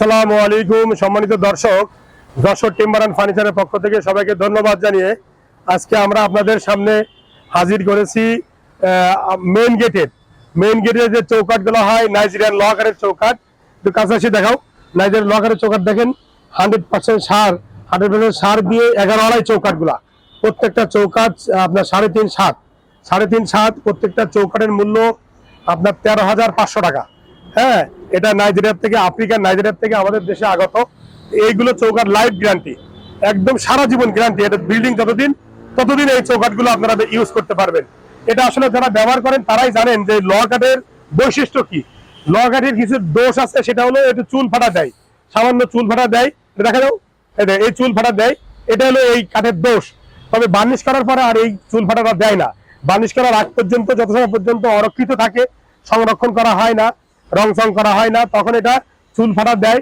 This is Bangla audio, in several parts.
আসসালামু আলাইকুম, সম্মানিত দর্শক, যশোর টিম্বার অ্যান্ড ফার্নিচারের পক্ষ থেকে সবাইকে ধন্যবাদ জানিয়ে আজকে আমরা আপনাদের সামনে হাজির করেছি মেন গেটের মেন গেটের যে চৌকাটগুলো হয় নাইজেরিয়ান লকারের চৌকাট একটু কাছাকাছি দেখাও। নাইজেরিয়ান লকারের চৌকাট দেখেন hundred percent sir hundred percent sir দিয়ে এগারো আড়াই চৌকাটগুলা প্রত্যেকটা চৌকাট আপনার সাড়ে তিন সাত সাড়ে তিন সাত প্রত্যেকটা চৌকাটের মূল্য আপনার তেরো হাজার পাঁচশো টাকা। হ্যাঁ এটা নাইজেরিয়ার থেকে, আফ্রিকার নাইজেরিয়ার থেকে আমাদের দেশে আগত। এইগুলো চৌকাট লাইফ গ্যারান্টি একদম সারা জীবন গ্যারান্টি এটা বিল্ডিং যতদিন, ততদিন এই চৌকাটগুলো আপনারা ইউজ করতে পারবেন। এটা আসলে যারা ব্যবহার করেন, তারাই জানেন যে ল কাঠের বৈশিষ্ট্য কি। ল কাঠের কিছু দোষ আছে, সেটা হলো একটু চুল ফাটা দেয়। সামান্য চুল ফাটা দেয়। দেখা যাও, এই চুল ফাটা দেয়। এটা হলো এই কাঠের দোষ। তবে বার্নিশ করার পরে আর এই চুল ফাটাটা দেয় না। বার্নিশ করার আগ পর্যন্ত, যত সময় পর্যন্ত অরক্ষিত থাকে, সংরক্ষণ করা হয় না। রং সং করা হয় না, তখন এটা চুল ফাটা দেয়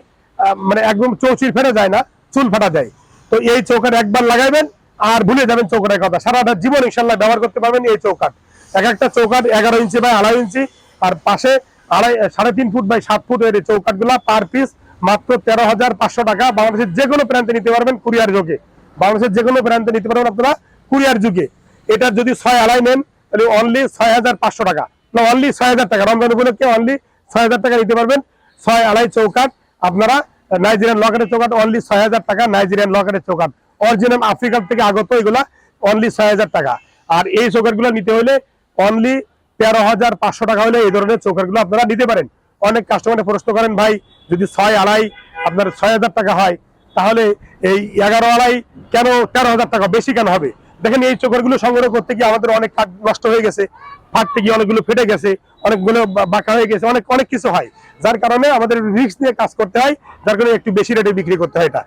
মানে একদম চৌচির ফেটে যায় না, চুল ফাটা দেয়। তো এই চৌকাট একবার লাগাইবেন, আর ভুলে যাবেন চৌকাটের কথা। সারাটা জীবন ইনশাল্লাহ ব্যবহার করতে পারবেন এই চৌকাট এক একটা চৌকাট এগারো ইঞ্চি বাই আড়াই ইঞ্চি, আর পাশে আড়াই, সাড়ে তিন ফুট বাই সাত ফুট এর চৌকাটগুলা পার পিস মাত্র তেরো হাজার পাঁচশো টাকা। বাংলাদেশের যে কোনো প্রান্তে নিতে পারবেন কুরিয়ার যোগে। বাংলাদেশের যে কোনো প্রান্তে নিতে পারবেন আপনারা কুরিয়ার যুগে। এটা যদি ছয় আড়াই নেন, তাহলে অনলি ছয় হাজার পাঁচশো টাকা। না অনলি ছয় হাজার টাকা। রমজান উপলক্ষে অনলি ছয় হাজার টাকা নিতে পারবেন। ছয় আড়াই চৌকাট আপনারা নাইজেরিয়ান লকারের চৌকাট অনলি ছয় হাজার টাকা নাইজেরিয়ান লকারের চৌকাট অরিজিনাল আফ্রিকার থেকে আগত এগুলা অনলি ছয় হাজার টাকা। আর এই চৌকাটগুলো নিতে হলে অনলি তেরো হাজার পাঁচশো টাকা হলে এই ধরনের চৌকাটগুলো আপনারা নিতে পারেন। অনেক কাস্টমারে প্রশ্ন করেন, ভাই, যদি ছয় আড়াই আপনার ছয় হাজার টাকা হয়, তাহলে এই এগারো আড়াই কেন তেরো হাজার টাকা? বেশি কেন হবে? দেখেন এই চোখরগুলো সংগ্রহ করতে গিয়ে আমাদের অনেক কাঠ নষ্ট হয়ে গেছে ফাটতে গিয়ে অনেকগুলো ফেটে গেছে, অনেকগুলো বাঁকা হয়ে গেছে, অনেক অনেক কিছু হয়, যার কারণে আমাদের রিস্ক নিয়ে কাজ করতে হয়, যার কারণে একটু বেশি রেটে বিক্রি করতে হয় এটা।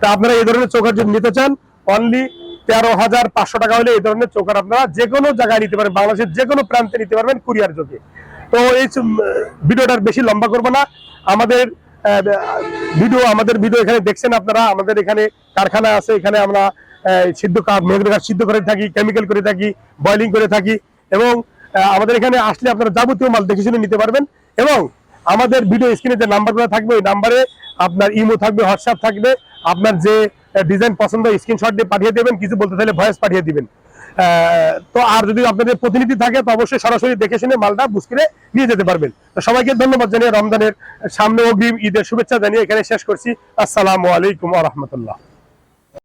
তা আপনারা এই ধরনের চোখের যদি নিতে চান অনলি তেরো হাজার পাঁচশো টাকা হলে এই ধরনের চোখের আপনারা যে কোনো জায়গায় নিতে পারেন বাংলাদেশের যে কোনো প্রান্তে নিতে পারবেন কুরিয়ার যোগে। তো এই ভিডিওটার বেশি লম্বা করব না। আমাদের ভিডিও আমাদের ভিডিও এখানে দেখছেন আপনারা, আমাদের এখানে কারখানা আছে, এখানে আমরা সিদ্ধ মেঘের কাঠ সিদ্ধ করে থাকি কেমিক্যাল করে থাকি বয়লিং করে থাকি এবং আমাদের এখানে আসলে আপনারা যাবতীয় মাল দেখে শুনে নিতে পারবেন এবং আমাদের ভিডিও স্ক্রিনে যে নাম্বারগুলো থাকবে, ওই নাম্বারে আপনার ইমো থাকবে হোয়াটসঅ্যাপ থাকবে, আপনার যে ডিজাইন পছন্দ স্ক্রিনশট দিয়ে পাঠিয়ে দেবেন, কিছু বলতে চাইলে ভয়েস পাঠিয়ে দিবেন। তো আর যদি আপনাদের প্রতিনিধি থাকে, তো অবশ্যই সরাসরি দেখে শুনে মালটা বুঝকিরে নিয়ে যেতে পারবেন। তো সবাইকে ধন্যবাদ জানিয়ে রমজানের সামনে অগ্রিম ঈদের শুভেচ্ছা জানিয়ে এখানে শেষ করছি। আসসালামু আলাইকুম রহমতুল্লাহ।